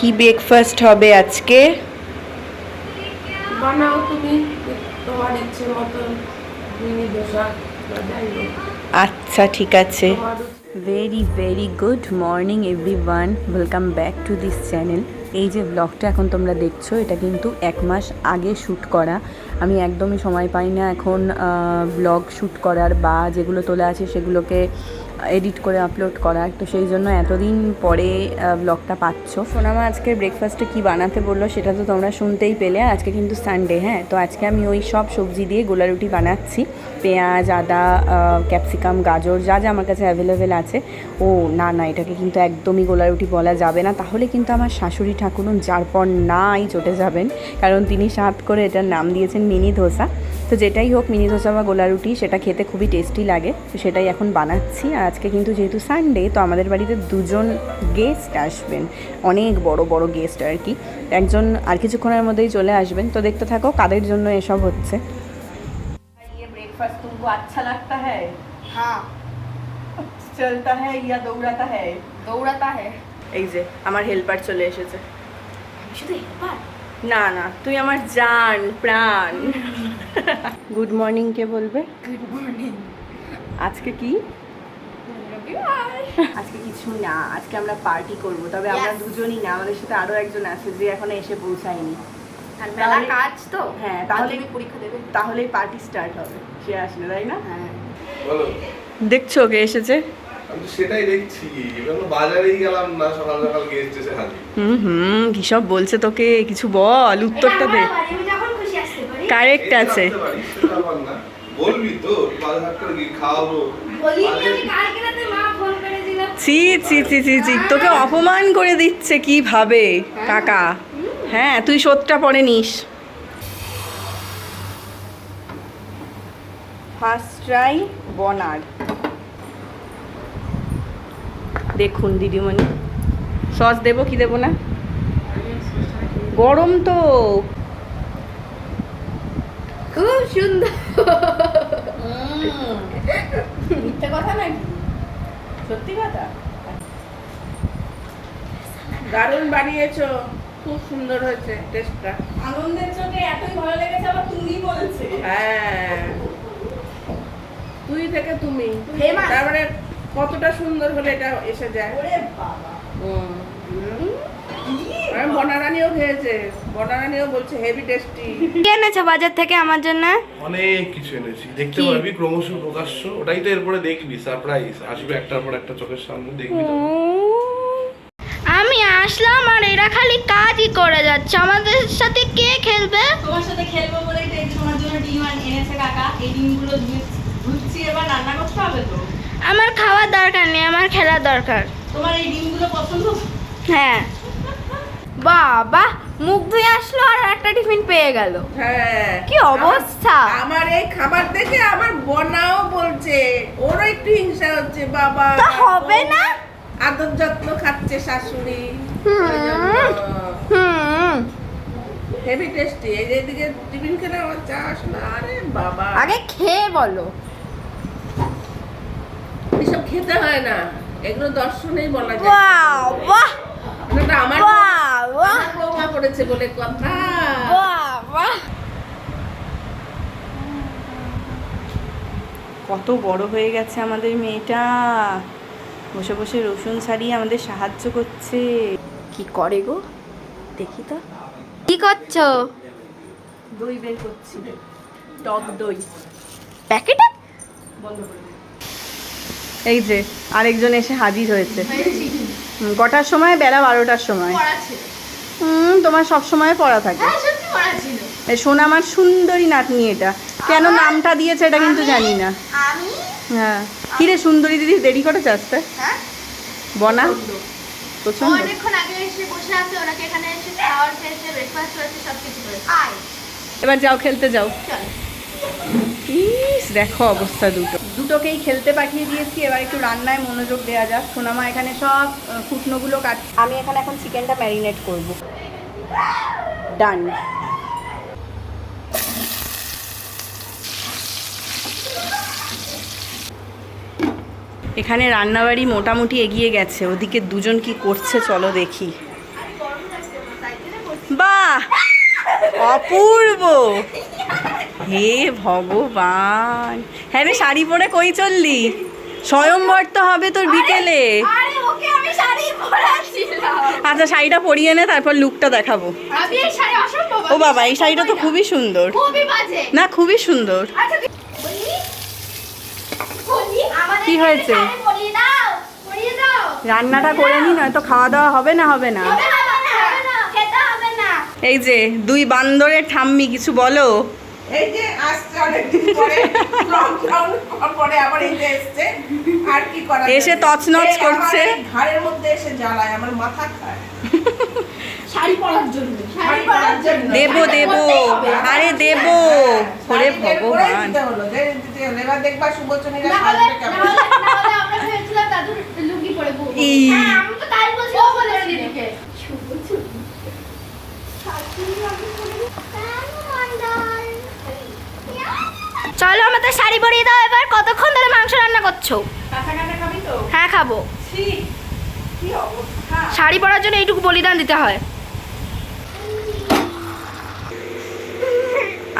কি ব্রেকফাস্ট হবে আজকে? বানাও তুমি তোমার ইচ্ছে মতন মিনি দোসা আচ্ছা ঠিক আছে। Very very good morning everyone welcome back to this channel এই যে ব্লগটা এখন তোমরা দেখছ এটা কিন্তু এক মাস আগে শ্যুট করা। আমি একদমই সময় পাই না এখন ব্লগ শ্যুট করার বা যেগুলো তোলা আছে সেগুলোকে এডিট করে আপলোড করার তো সেই জন্য এতদিন পরে ব্লগটা পাচ্ছ। সোনামা আজকে ব্রেকফাস্টে কি বানাতে বলল সেটা তো তোমরা শুনতেই পেলে। আজকে কিন্তু সানডে হ্যাঁ? তো আজকে আমি ওই সব সবজি দিয়ে গোলা রুটি বানাচ্ছি। পেঁয়াজ, আদা ক্যাপসিকাম গাজর, যা যা আমার কাছে অ্যাভেলেবেল আছে। ও, না না, এটাকে কিন্তু একদমই গোলা রুটি বলা যাবে না। তাহলে কিন্তু আমার শাশুড়ি ঠাকুরুন যার পর নাই চটে যাবেন। কারণ তিনি সাত করে এটার নাম দিয়েছেন মিনি ধোসা। তো যেটাই হোক মিনি ধোসা বা গোলা রুটি সেটা খেতে খুবই টেস্টি লাগে তো সেটাই এখন বানাচ্ছি আর আজকে কিন্তু যেহেতু সানডে তো আমাদের বাড়িতে দুজন গেস্ট আসবেন অনেক বড় বড় গেস্ট আর কি একজন আর কিছুক্ষণের মধ্যেই চলে আসবেন তো দেখতে থাকো কাদের জন্য এসব হচ্ছে ये ब्रेकफास्ट तुमको अच्छा लगता है हाँ चलता है या दौड़ाता है দৌড়াতা है এই যে আমার হেল্পার চলে এসেছে শুধু একবার না না তুই আমার জান প্রাণ। গুড মর্নিং কে বলবে? গুড মর্নিং আজকে কি? আজকে কিছু না আজকে আমরা পার্টি করব। তবে আমরা দুজনই না আমাদের সাথে আরও একজন আছে যে এখনও এসে পৌঁছায়নি। আর মেলা তাহলে- কাজ তো। হ্যাঁ, তাহলে- পরীক্ষা দেবে। তাহলেই পার্টি স্টার্ট হবে। সে আসলে তাই না? হ্যাঁ। দেখছ কে এসেছে? আমি সেটাই দেখছি। এবার বাজারেই গেলাম না সকাল সকাল গেস্ট এসে হাজির। হুম হুম কি সব বলছে তোকে? কিছু বল উত্তরটা দে। আমি যখন খুশি আসতে পারি। কারেক্ট আছে। আসতে পারি, সেটা ব্যাপার না। বলবি তো বাজার করে গিয়ে খাওয়াবো। বলি আমি কালকে রাতে মা ফোন করেছিল ছি ছি ছি ছি ছি তোকে অপমান করে দিচ্ছে কীভাবে কাকা? হ্যাঁ তুই সত্যটা পরে নিস। ফার্স্ট ট্রাই বনার দেখুন দিদিমণি। সস দেবো কি দেবো না? গরম তো। খুব সুন্দর। মিথ্যে কথা নাকি সত্যি কথা? দারুণ বানিয়েছো। খুব সুন্দর হয়েছে টেস্টটা আনন্দের চোখে এতই ভালো লেগেছে আবার তুমি বলছে। হ্যাঁ। তুই থেকে তুমি. তারপরে কতটা সুন্দর হলে এটা এসে যায়। ওরে বাবা। বনারানিও খেয়েছে। বনারানিও বলছে হেভি টেস্টি কি এনেছো বাজার থেকে আমার জন্য? অনেক কিছু এনেছি। দেখতে কি? পারবি ক্রমশ প্রকাশ্য। ওটাই তো এরপরে দেখবি সারপ্রাইজ আসবে একটার পর একটা চোখের সামনে দেখবি আমি আসলাম আর এরা খালি কাজই করে যাচ্ছে। আমাদের সাথে কে খেলবে? তোমার সাথে খেলব বলেই তো তোমার জন্য ডিম এনেছে কাকা। এই ডিমগুলো ধুচ্ছি এবার রান্না করতে হবে তো? আমার খাওয়ার দরকার নেই আমার খেলার দরকার। তোমার এই ডিমগুলো পছন্দ? হ্যাঁ। বাবা মুখ ধুয়ে আসলো আর একটা টিফিন পেয়ে গেল। হ্যাঁ। কি অবস্থা? আমার এই খাবার দেখে আমার বনাও বলছে। ওরও একটু হিংসা হচ্ছে বাবা। তা হবে না? আদর যত্ন খাচ্ছে শাশুড়ি। হুম। হুম। হেভি টেস্টি এই যে এদিকে টিফিন খেলে আমার চাস না আরে বাবা। আগে খেয়ে বলো। খেতে হয় না। এগুলো দর্শনেই বলা যায়। বাহ বাহ! এটা আমার বাহ বৌমা করেছে বলে কথা। বাহ কত বড় হয়ে গেছে আমাদের মেয়েটা। বসে বসে রসুন ছাড়িয়ে আমাদের সাহায্য করছে। কি করে গো? দেখি তো। কি করছ? দই বের করছি। টক দই। প্যাকেটে? বন্ধ করে। এই যে আরেকজন এসে হাজির হয়েছে। কটার সময়? বেলা বারোটার সময়। হুম তোমার সব সময় পড়া থাকে। এ শোনা আমার সুন্দরী নাতনি এটা। কেন নামটা দিয়েছে এটা কিন্তু জানি না। হ্যাঁ। কিরে সুন্দরী দিদি দেরি করেছে আসতে হ্যাঁ? বনা? ও প্রচণ্ড অনেকক্ষণ আগে এসে বসে আছে ওনাকে এখানে এসে খাওয়ার খেয়েছে ব্রেকফাস্ট করেছে সব কিছু করেছে এবার যাও খেলতে যাও। চল। ইস দেখো অবস্থা দুটো। দুটোকেই খেলতে পাঠিয়ে দিয়েছি এবার একটু রান্নায় মনোযোগ দেওয়া যাক। সোনামা এখানে সব আহ, কুটনোগুলো কাট আমি এখানে এখন চিকেনটা ম্যারিনেট করব। ডান। এখানে রান্নাবাড়ি মোটামুটি এগিয়ে গেছে। ওদিকে দুজন কি করছে চলো দেখি। বাহ! অপূর্ব! হে ভগবান। হ্যাঁ রে শাড়ি পরে কই চললি? স্বয়ংবর তো হবে তোর বিকেলে। আচ্ছা শাড়িটা পরিয়ে নে তারপর লুকটা দেখাবো। ও বাবা এই শাড়িটা তো খুবই সুন্দর। না খুবই সুন্দর। আচ্ছা কি হয়েছে? রান্নাটা করে নি নয়তো খাওয়া দাওয়া হবে না? হবে না। এই যে দুই বান্দরের ঠাম্মি কিছু বলো? এই যে আসছে অনেকদিন পরে লকডাউন পরে আবার এই যে এসছে। আর কি করা এসে তছনছ করছে। ঘাড়ের মধ্যে এসে জ্বালায় আমার মাথা খায়। শাড়ি পরার জন্য। শাড়ি পরার জন্য। দেব দেব। আরে দেব। ওরে শাড়ি ভগবান। এবার দেখবা সুবচনীরা না হলে সাজবে না কেমন। হলে না হলে আমরা ভেবেছিলাম দাদুর লুঙ্গি পরে বউ ই। হ্যাঁ আমি তো তাই বলছি ও বলেছি দিদিকে চলো আমাদের শাড়ি পরিয়ে দাও এবার কতক্ষণ ধরে মাংস রান্না করছ কাঁচা কাঁচা খাবি তো? হ্যাঁ খাব। শাড়ি পরার জন্য এইটুকু বলিদান দিতে হয়।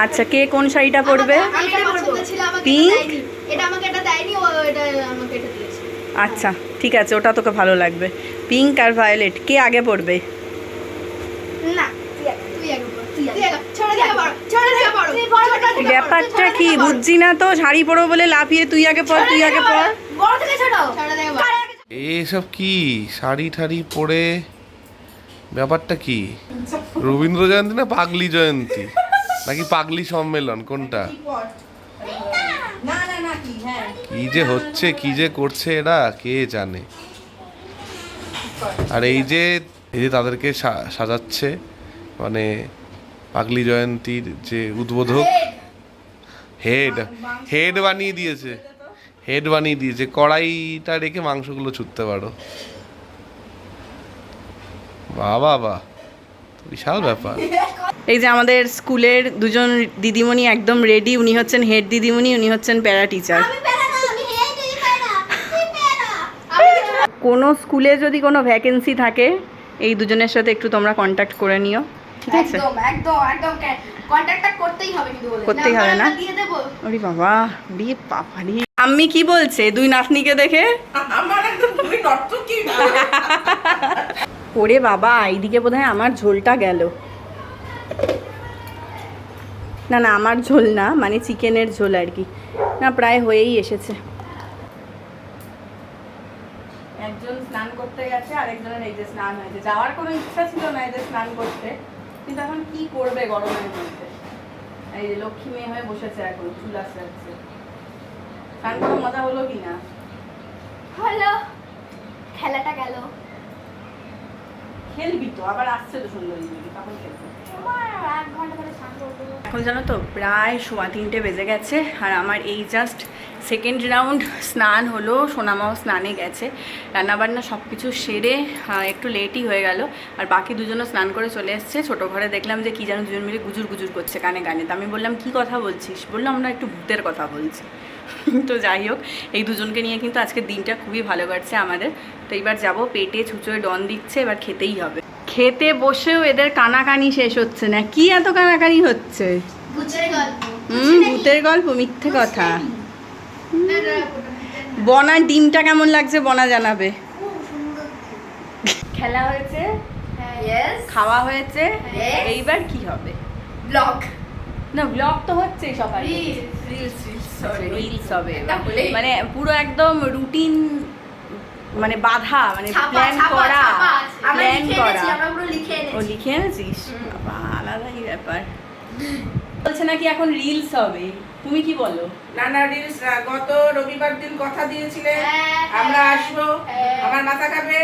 আচ্ছা কে কোন শাড়িটা পরবে? আমি এটা আমাকে এটা দেয়নি। এটা আমাকে এটা দেয়নি ও এটা আমাকে এটা দিয়েছে। আচ্ছা ঠিক আছে ওটা তোকে ভালো লাগবে। পিঙ্ক আর ভায়োলেট কে আগে পড়বে না তুই আগে তুই আগে পড়, তুই আগে ছোট থেকে বড় ছোট থেকে বড় তুই বড় থেকে বড়, ব্যাপারটা কি বুঝছি না তো শাড়ি পরবো বলে লাফিয়ে তুই আগে পর তুই আগে পর। এসব কি শাড়ি ঠাড়ি পরে? ব্যাপারটা কি? রবীন্দ্র জয়ন্তী না পাগলি জয়ন্তী? নাকি পাগলি সম্মেলন কোনটা? না না না কি হ্যাঁ। যে হচ্ছে কি যে করছে এরা কে জানে? আর এই যে এই যে তাদেরকে সা- সাজাচ্ছে মানে পাগলি জয়ন্তীর যে উদ্বোধক। হেড হেড বানিয়ে দিয়েছে। হেড বানিয়ে দিয়েছে। কড়াইটা রেখে মাংসগুলো ছুটতে পারো। বাবা বা বিশাল ব্যাপার। এই যে আমাদের স্কুলের দুজন দিদিমণি একদম রেডি উনি হচ্ছেন হেড দিদিমণি উনি হচ্ছেন প্যারা টিচার কোনো স্কুলে যদি কোনো ভ্যাকেন্সি থাকে এই দুজনের সাথে একটু তোমরা কন্ট্যাক্ট করে নিও। ঠিক আছে? একদম একদম একদম কন্টাক্টটা করতেই হবে কিন্তু বলে। করতেই হবে না? দিয়ে দেবো। ওরে বাবা রে আম্মি কি বলছে? দুই নাতনিকে দেখে? আমার একদম নর্তকী ওরে বাবা এইদিকে বোধহয় আমার ঝোলটা গেল। না না আমার ঝোল না মানে চিকেনের ঝোল আর কি। না প্রায় হয়েই এসেছে। একজন স্নান করতে গেছে আরেকজনের এই যে স্নান হয়েছে। যাওয়ার কোনো ইচ্ছা ছিল না এই যে স্নান করতে। কিন্তু এখন কি করবে গরমের মধ্যে? এই যে লক্ষ্মী মেয়ে হয়ে বসেছে এখন চুল আসতে আসছে স্নান করে মজা হলো কি না? হ্যালো খেলাটা গেল। খেলবি তো আবার আসছে তো সুন্দরী তখন খেলবি। এখন জানো তো প্রায় সোয়া তিনটে বেজে গেছে আর আমার এই জাস্ট সেকেন্ড রাউন্ড স্নান হলো সোনামাও স্নানে গেছে। রান্নাবান্না সব কিছু সেরে একটু লেটই হয়ে গেল আর বাকি দুজনও স্নান করে চলে এসছে। ছোটো ঘরে দেখলাম যে কী যেন দুজন মিলে গুজুর গুজুর করছে কানে কানে। তো আমি বললাম কি কথা বলছিস? বললাম আমরা একটু ভূতের কথা বলছি। তো যাই হোক এই দুজনকে নিয়ে কিন্তু আজকের দিনটা খুবই ভালো কাটছে আমাদের। তো এবার যাব পেটে ছুঁচোয় ডন দিচ্ছে এবার খেতেই হবে। খেতে বসেও এদের কানাকানি শেষ হচ্ছে না। কি এত কানাকানি হচ্ছে? হুম ভূতের গল্প মিথ্যে কথা। বনা ডিমটা কেমন লাগছে বনা জানাবে। খেলা হয়েছে? খাওয়া হয়েছে? এইবার কি হবে? ব্লগ না ব্লগ তো হচ্ছেই সকালে। রিলস হবে মানে পুরো একদম রুটিন মানে বাধা মানে প্ল্যান করা প্ল্যান করা এনেছি আমরা পুরো লিখে ও লিখে এনেছিস? বাবা আলাদাই ব্যাপার। বলছে নাকি এখন রিলস হবে। তুমি কি বলো? নানা রিলস গত রবিবার দিন কথা দিয়েছিলে। হ্যাঁ, আমরা হ্যাঁ, আসব। হ্যাঁ। আমার মাথা খাবে।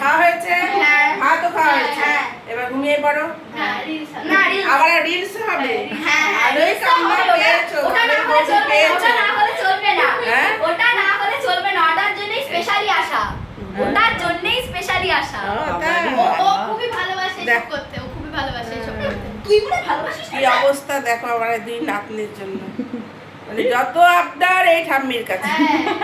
খাওয়া হয়েছে? হ্যাঁ। ভাতও খাওয়া হয়েছে। হ্যাঁ। এবার ঘুমিয়ে পড়ো। হ্যাঁ রিলস না আবার রিলস হবে। হ্যাঁ ভালোই কামনা পেয়েছ ওটা না হলে চলবে না, ওটা না হলে চলবে না? ওটা না হলে চলবে না। ওটার জন্যই স্পেশালি আসা। ওটার জন্যই স্পেশালি আসা। ও, খুবই ভালোবাসে এসব করতে ও খুবই ভালোবাসে এসব করতে তুই মনে হয় ভালোবাসিস কি অবস্থা দেখো আমার দুই নাতনির জন্য। মানে যত আবদার এই ঠাম্মির কাছে।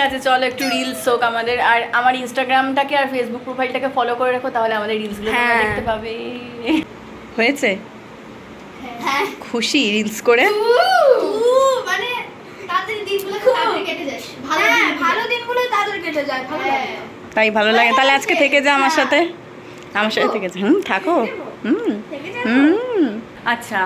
আচ্ছা চলো একটু রিলস হোক আমাদের। আর আমার ইনস্টাগ্রামটাকে আর ফেসবুক প্রোফাইলটাকে ফলো করে রাখো তাহলে আমাদের রিলসগুলো হ্যাঁ। দেখতে পাবে। হয়েছে? হ্যাঁ। খুশি রিলস করে? মানে তাড়াতাড়ি দিনগুলো তাড়াতাড়ি কেটে যায়। ভালো ভালো দিনগুলো তাড়াতাড়ি কেটে যায় তাই ভালো লাগে? তাহলে আজকে থেকে যা আমার সাথে। আমার সাথে থেকে। যা। হুম থাকো। হুম হুম। আচ্ছা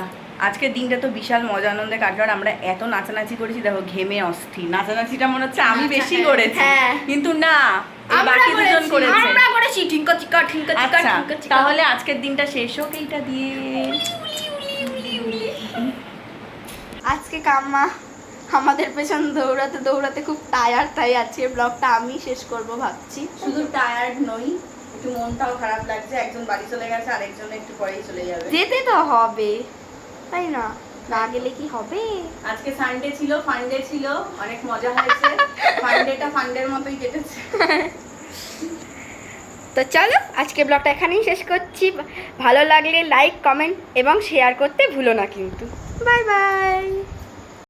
আজকের দিনটা তো বিশাল মজা আনন্দে কাটলো। আর আমরা এত নাচানাচি করেছি দেখো ঘেমে অস্থির। নাচানাচিটা মনে হচ্ছে আমি বেশি করেছি। হ্যাঁ। কিন্তু না বাকি দুজন করেছে আমরা করেছি। ঠিঙ্কা চিকা ঠিঙ্কা চিকা আচ্ছা ঠিঙ্কা চিকা। তাহলে আজকের দিনটা শেষ হোক এইটা দিয়ে। আজকে কাম্মা আমাদের পেছন দৌড়াতে দৌড়াতে খুব টায়ার্ড তাই আজকে ব্লগটা আমি শেষ করব ভাবছি। শুধু টায়ার্ড নই একটু মনটাও খারাপ লাগছে একজন বাড়ি চলে গেছে আরেকজন একটু পরেই চলে যাবে। যেতে তো হবে তাই না? না গেলে কি হবে? আজকে সানডে ছিল ফান্ডে ছিল অনেক মজা হয়েছে। ফান্ডেটা ফান্ডের মতোই কেটেছে। তো চলো আজকে ব্লগটা এখানেই শেষ করছি। ভালো লাগলে লাইক কমেন্ট এবং শেয়ার করতে ভুলো না কিন্তু। Bye bye